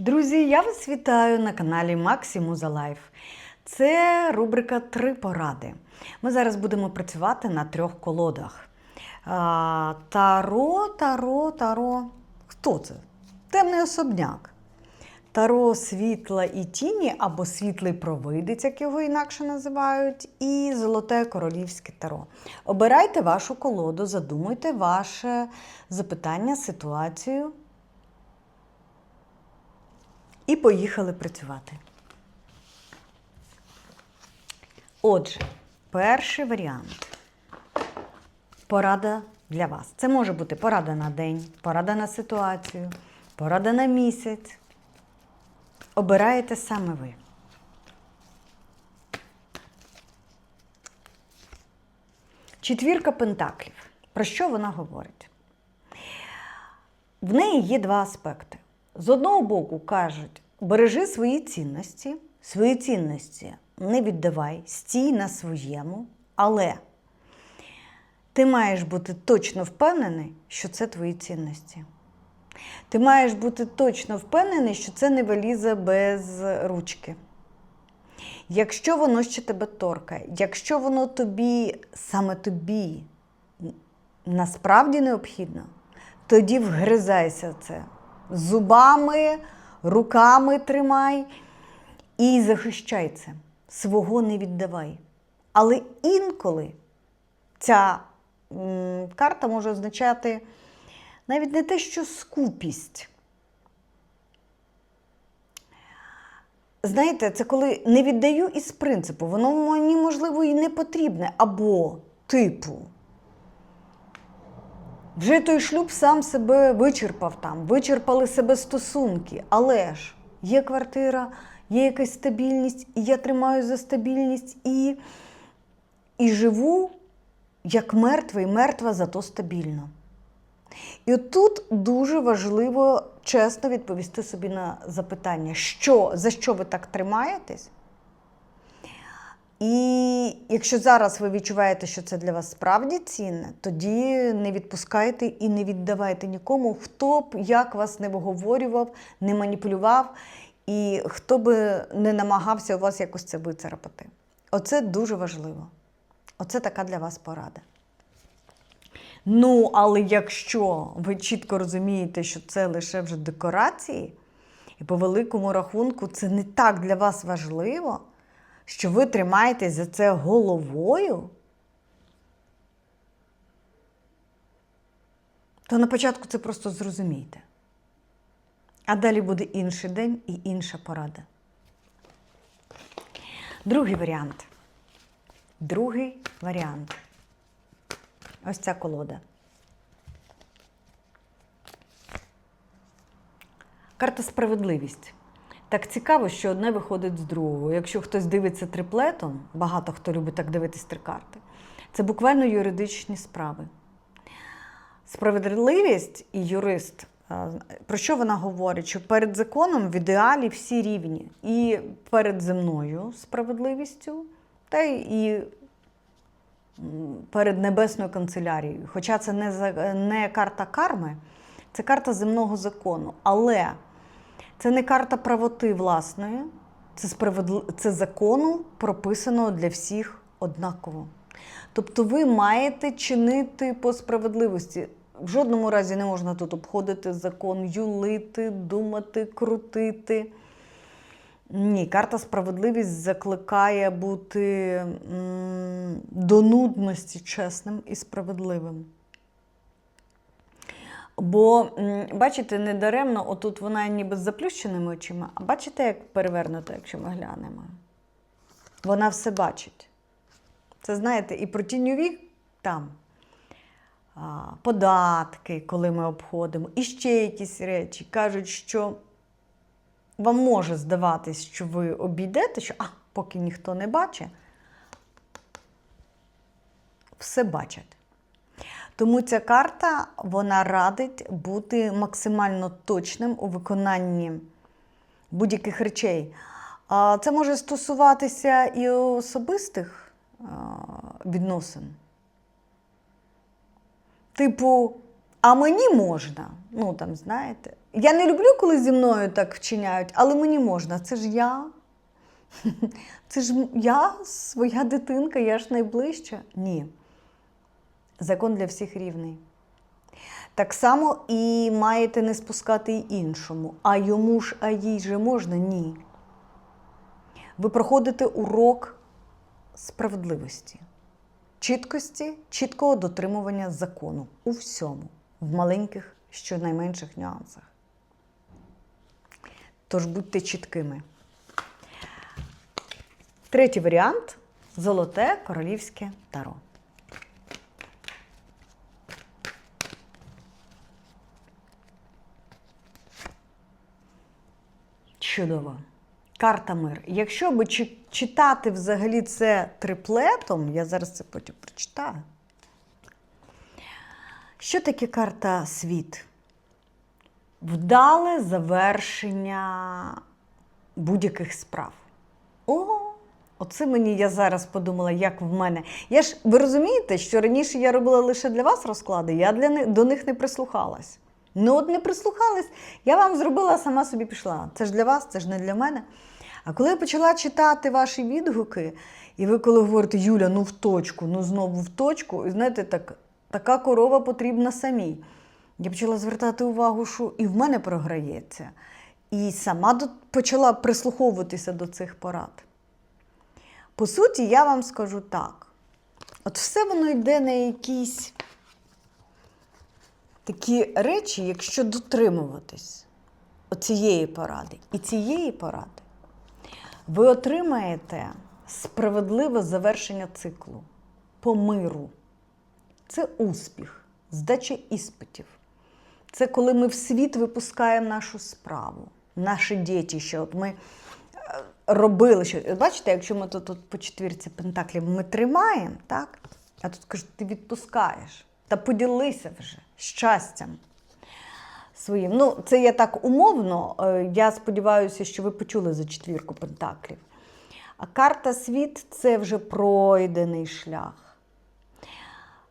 Друзі, я вас вітаю на каналі Максимуза Лайф. Це рубрика Три поради. Ми зараз будемо працювати на трьох колодах. Таро, таро, таро. Хто це? Темний особняк. Таро світла і тіні, або світлий провидець, як його інакше називають, і золоте королівське таро. Обирайте вашу колоду, задумуйте ваше запитання, ситуацію. І поїхали працювати. Отже, перший варіант. Порада для вас. Це може бути порада на день, порада на ситуацію, порада на місяць. Обираєте саме ви. Четвірка пентаклів. Про що вона говорить? В неї є два аспекти. З одного боку, кажуть, бережи свої цінності, свої цінності не віддавай, стій на своєму, але ти маєш бути точно впевнений, що це твої цінності. Ти маєш бути точно впевнений, що це не валіза без ручки. Якщо воно ще тебе торкає, якщо воно тобі, саме тобі, насправді необхідно, тоді вгризайся це. Зубами, руками тримай і захищай це. Свого не віддавай. Але інколи ця карта може означати навіть не те, що скупість. Знаєте, це коли не віддаю із принципу, воно мені, можливо, і не потрібне. Або типу. Вже той шлюб сам себе вичерпав там, вичерпали себе стосунки. Але ж є квартира, є якась стабільність, і я тримаю за стабільність і, і живу як мертвий, мертва, зато стабільно. І тут дуже важливо чесно відповісти собі на запитання, що, за що ви так тримаєтесь. І якщо зараз ви відчуваєте, що це для вас справді цінне, тоді не відпускайте і не віддавайте нікому, хто б як вас не виговорював, не маніпулював, і хто би не намагався у вас якось це вицарапати. Оце дуже важливо. Оце така для вас порада. Ну, але якщо ви чітко розумієте, що це лише вже декорації, і по великому рахунку це не так для вас важливо, що ви тримаєтесь за це головою, то на початку це просто зрозумійте. А далі буде інший день і інша порада. Другий варіант. Другий варіант. Ось ця колода. Карта справедливість. Так цікаво, що одне виходить з другого. Якщо хтось дивиться триплетом, багато хто любить так дивитись три карти, це буквально юридичні справи. Справедливість і юрист. е, Про що вона говорить? Що перед законом в ідеалі всі рівні. І перед земною справедливістю, та і перед небесною канцелярією. Хоча це не, не карта карми, це карта земного закону. Але це не карта правоти власної, це, справедли... це закону, прописаного для всіх однаково. Тобто ви маєте чинити по справедливості. В жодному разі не можна тут обходити закон, юлити, думати, крутити. Ні, карта справедливість закликає бути м, до нудності чесним і справедливим. Бо, бачите, недаремно, отут вона ніби з заплющеними очима, а бачите, як перевернуто, якщо ми глянемо? Вона все бачить. Це знаєте, і про тіньові там податки, коли ми обходимо, і ще якісь речі. Кажуть, що вам може здаватись, що ви обійдете, що а, поки ніхто не бачить, все бачать. Тому ця карта вона радить бути максимально точним у виконанні будь-яких речей. Це може стосуватися і особистих відносин. Типу, а мені можна, ну там, знаєте, Я не люблю, коли зі мною так вчиняють, але мені можна. Це ж я. Це ж я, своя дитинка, я ж найближча. Ні. Закон для всіх рівний. Так само і маєте не спускати й іншому. А йому ж, а їй же можна? Ні. Ви проходите урок справедливості, чіткості, чіткого дотримування закону у всьому, в маленьких, щонайменших нюансах. Тож будьте чіткими. Третій варіант золоте королівське таро. Чудово. Карта мир. Якщо би читати взагалі це триплетом, я зараз це потім прочитаю. Що таке карта світ? Вдале завершення будь-яких справ. О, оце мені я зараз подумала, як в мене. Я ж ви розумієте, що раніше я робила лише для вас розклади, я для них, до них не прислухалась. Ну, от не прислухалась, я вам зробила, сама собі пішла. Це ж для вас, це ж не для мене. А коли я почала читати ваші відгуки, і ви коли говорите, Юля, ну в точку, ну знову в точку, і знаєте, так, така корова потрібна самій. Я почала звертати увагу, що і в мене програється. І сама до- почала прислуховуватися до цих порад. По суті, я вам скажу так: от все воно йде на якісь такі речі, якщо дотримуватись оцієї поради і цієї поради, ви отримаєте справедливе завершення циклу по миру. Це успіх, здача іспитів. Це коли ми в світ випускаємо нашу справу, наше дітище. От ми е, робили щось. Бачите, якщо ми тут, тут по четвірці пентаклів ми тримаємо, так? А тут кажуть, ти відпускаєш. Та поділися вже щастям своїм. Ну, це я так умовно. е, Я сподіваюся, що ви почули за четвірку пентаклів. А карта світ це вже пройдений шлях.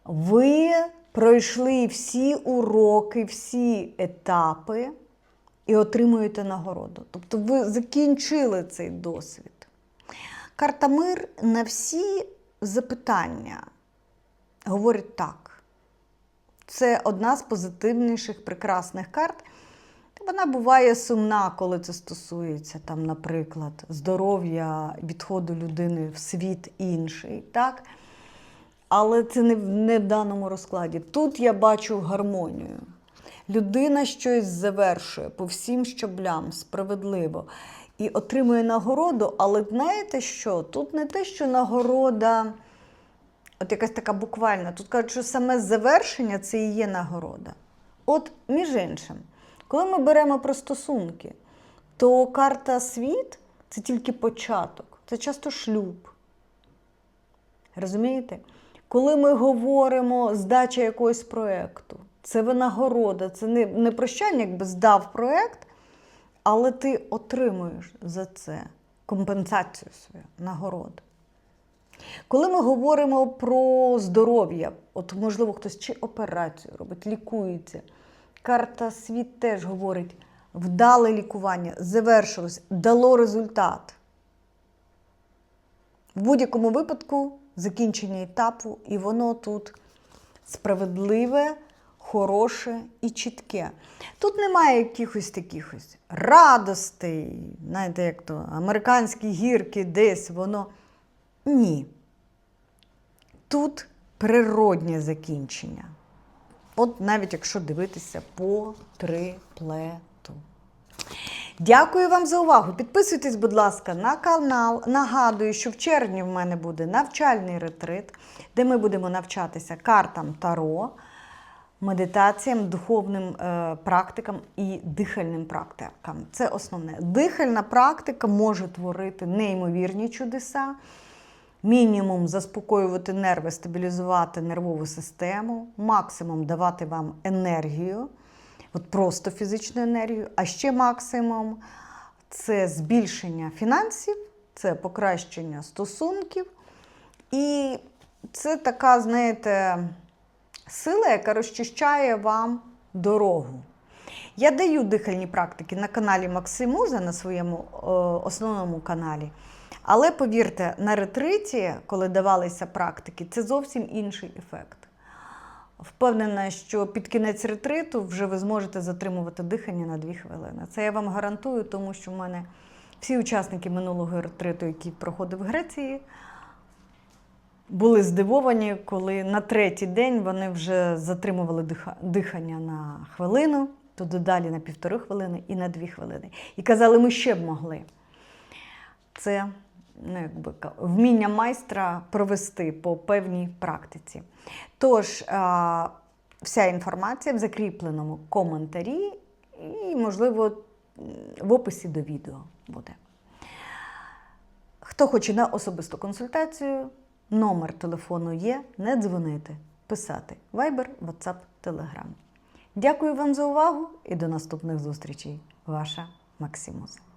Ви пройшли всі уроки, всі етапи і отримуєте нагороду. Тобто ви закінчили цей досвід. Карта мир на всі запитання говорить так. Це одна з позитивніших, прекрасних карт. Вона буває сумна, коли це стосується, там, наприклад, здоров'я, відходу людини в світ інший. Так? Але це не не в даному розкладі. Тут я бачу гармонію. Людина щось завершує по всім щаблям справедливо і отримує нагороду, але знаєте що? Тут не те, що нагорода, от якась така буквальна. Тут кажуть, що саме завершення це і є нагорода. От, між іншим, коли ми беремо про стосунки, то карта світ це тільки початок, це часто шлюб. Розумієте? Коли ми говоримо здача якогось проєкту, це винагорода, це не, не прощання, якби здав проєкт, але ти отримуєш за це компенсацію свою, нагороду. Коли ми говоримо про здоров'я, от можливо хтось чи операцію робить, лікується, карта світ теж говорить, вдале лікування, завершилось, дало результат. В будь-якому випадку закінчення етапу, і воно тут справедливе, хороше і чітке. Тут немає якихось таких радостей, знаєте, як то американські гірки десь воно. Ні. Тут природнє закінчення. От навіть якщо дивитися по триплету. Дякую вам за увагу. Підписуйтесь, будь ласка, на канал. Нагадую, що в червні в мене буде навчальний ретрит, де ми будемо навчатися картам Таро, медитаціям, духовним е, практикам і дихальним практикам. Це основне. Дихальна практика може творити неймовірні чудеса. Мінімум заспокоювати нерви, стабілізувати нервову систему, максимум давати вам енергію, от просто фізичну енергію, а ще максимум це збільшення фінансів, це покращення стосунків. І це така, знаєте, сила, яка розчищає вам дорогу. Я даю дихальні практики на каналі Максимуза, на своєму е, основному каналі. Але повірте, на ретриті, коли давалися практики, це зовсім інший ефект. Впевнена, що під кінець ретриту вже ви зможете затримувати дихання на 2 хвилини. Це я вам гарантую, тому що в мене всі учасники минулого ретриту, які проходив в Греції, були здивовані, коли на третій день вони вже затримували дихання на хвилину, то далі на півтори хвилини і на дві хвилини. І казали, ми ще б могли. Це ну, якби, вміння майстра провести по певній практиці. Тож, а, вся інформація в закріпленому коментарі і, можливо, в описі до відео буде. Хто хоче на особисту консультацію, номер телефону є, не дзвонити, писати Viber, WhatsApp, Telegram. Дякую вам за увагу і до наступних зустрічей. Ваша Максимуза.